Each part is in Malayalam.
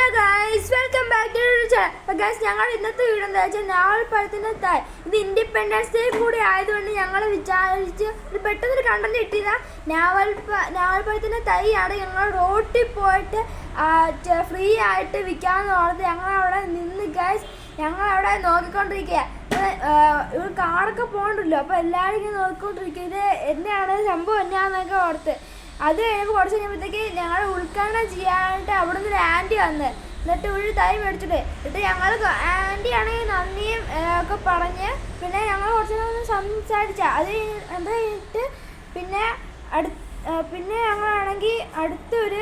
Hello guys welcome back to channel guys ഞങ്ങൾ ഇന്നത്തെ വീട് എന്താ വെച്ചാൽ നാവൽപ്പഴത്തിന്റെ തായ് ഇത് ഇൻഡിപെൻഡൻസ് ഡേ കൂടി ആയതുകൊണ്ട് ഞങ്ങൾ വിചാരിച്ച് ഇത് പെട്ടെന്നൊരു കണ്ടന്റ് കിട്ടിയതാ നാവൽപ്പ നാവൽപ്പഴത്തിന്റെ തൈയാണ് ഞങ്ങൾ റോട്ടിൽ പോയിട്ട് ഫ്രീ ആയിട്ട് വിൽക്കാമെന്ന് പറഞ്ഞത് ഞങ്ങൾ അവിടെ നിന്ന് ഗൈസ് ഞങ്ങൾ അവിടെ നോക്കിക്കൊണ്ടിരിക്കുക ഒരു കാറൊക്കെ പോകണ്ടല്ലോ. അപ്പോൾ എല്ലാവരും ഇങ്ങനെ നോക്കിക്കൊണ്ടിരിക്കുക. ഇത് എന്നെയാണ് സംഭവം എന്നാന്നൊക്കെ ഓർത്ത്. അത് കഴിഞ്ഞപ്പോൾ കുറച്ച് കഴിഞ്ഞപ്പോഴത്തേക്ക് ഞങ്ങൾ ഉദ്ഘാടനം ചെയ്യാനായിട്ട് അവിടെ നിന്ന് ഒരു ആന്റി വന്ന്. എന്നിട്ട് ഒരു തൈ മേടിച്ചിട്ട് എന്നിട്ട് ഞങ്ങൾ ആന്റി ആണെങ്കിൽ നന്ദിയും ഒക്കെ പറഞ്ഞ് പിന്നെ ഞങ്ങൾ കുറച്ച് നേരം സംസാരിച്ച. അത് അത് കഴിഞ്ഞിട്ട് പിന്നെ അടു പിന്നെ ഞങ്ങളാണെങ്കിൽ അടുത്തൊരു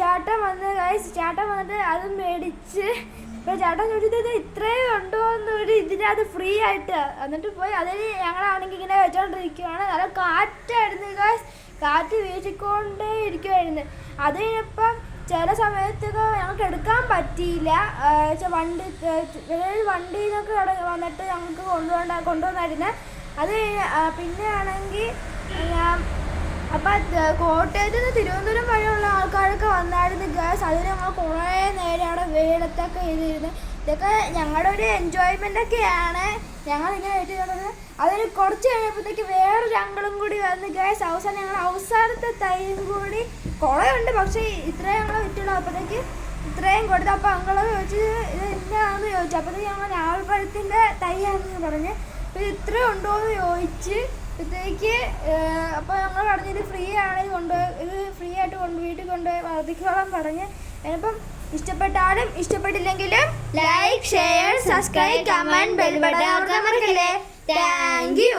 ചാട്ടം വന്ന് ചാട്ടം വന്നിട്ട് അത് മേടിച്ച് ഇപ്പം ചേട്ടൻ ചോദിച്ചത് ഇത്രയും ഉണ്ടോ എന്നൊരു ഇതിനകത്ത് ഫ്രീ ആയിട്ട്. എന്നിട്ട് പോയി. അതിന് ഞങ്ങളാണെങ്കിൽ ഇങ്ങനെ വെച്ചോണ്ടിരിക്കുകയാണ് നല്ല കാറ്റായിരുന്നു ഗൈസ് കാറ്റ് വീശിക്കൊണ്ടേ ഇരിക്കുമായിരുന്നു അത് കഴിഞ്ഞപ്പം ചില സമയത്തൊക്കെ ഞങ്ങൾക്ക് എടുക്കാൻ പറ്റിയില്ല. വണ്ടി വണ്ടിയിൽ നിന്നൊക്കെ വന്നിട്ട് ഞങ്ങൾക്ക് കൊണ്ടുപോകണ്ട കൊണ്ടുവന്നായിരുന്നു. അത് പിന്നെ ആണെങ്കിൽ അപ്പം കോട്ടയത്ത് നിന്ന് തിരുവനന്തപുരം വഴിയുള്ള ആൾക്കാരൊക്കെ വന്നായിരുന്നു. ഗ്യാസ് അതിന് ഞങ്ങൾ കുറേ നേരം അവിടെ വെയിലത്തൊക്കെ ചെയ്തിരുന്നു. ഇതൊക്കെ ഞങ്ങളുടെ ഒരു എൻജോയ്മെന്റ് ഒക്കെയാണ്. ഞങ്ങൾ ഇങ്ങനെ വെച്ചിട്ടുള്ളത് അതൊരു കുറച്ച് കഴിഞ്ഞപ്പോഴത്തേക്ക് വേറൊരു അങ്കളും കൂടി വന്ന് ഗ്യാസ് അവസാനം ഞങ്ങൾ അവസാനത്തെ തൈയും കൂടി കുളയുണ്ട്. പക്ഷേ ഇത്രയും ഞങ്ങൾ വിറ്റുള്ളൂ. അപ്പോഴത്തേക്ക് ഇത്രയും കൊടുത്തു അപ്പോൾ അങ്കിൾ ചോദിച്ച് ഇത് എന്നാന്ന് ചോദിച്ചു? അപ്പോഴത്തേക്ക് ഞങ്ങൾ ഞാവൽപ്പഴത്തിന്റെ തൈയാണെന്ന് പറഞ്ഞ് അപ്പോൾ ഇത്രയും ഉണ്ടോ എന്ന് ചോദിച്ച് ഇപ്പോഴത്തേക്ക് അപ്പോൾ ഞങ്ങൾ പറഞ്ഞു ഇത് ഫ്രീ ആണ്. ഇത് കൊണ്ടുപോയി ഇത് ഫ്രീ ആയിട്ട് കൊണ്ട് വീട്ടിൽ കൊണ്ടുപോയി വർദ്ധിക്കോളം പറഞ്ഞ് ഇനിയിപ്പം ഇഷ്ടപ്പെട്ടാലും ഇഷ്ടപ്പെട്ടില്ലെങ്കിലും like share subscribe comment bell button മറക്കല്ലേ താങ്ക് യു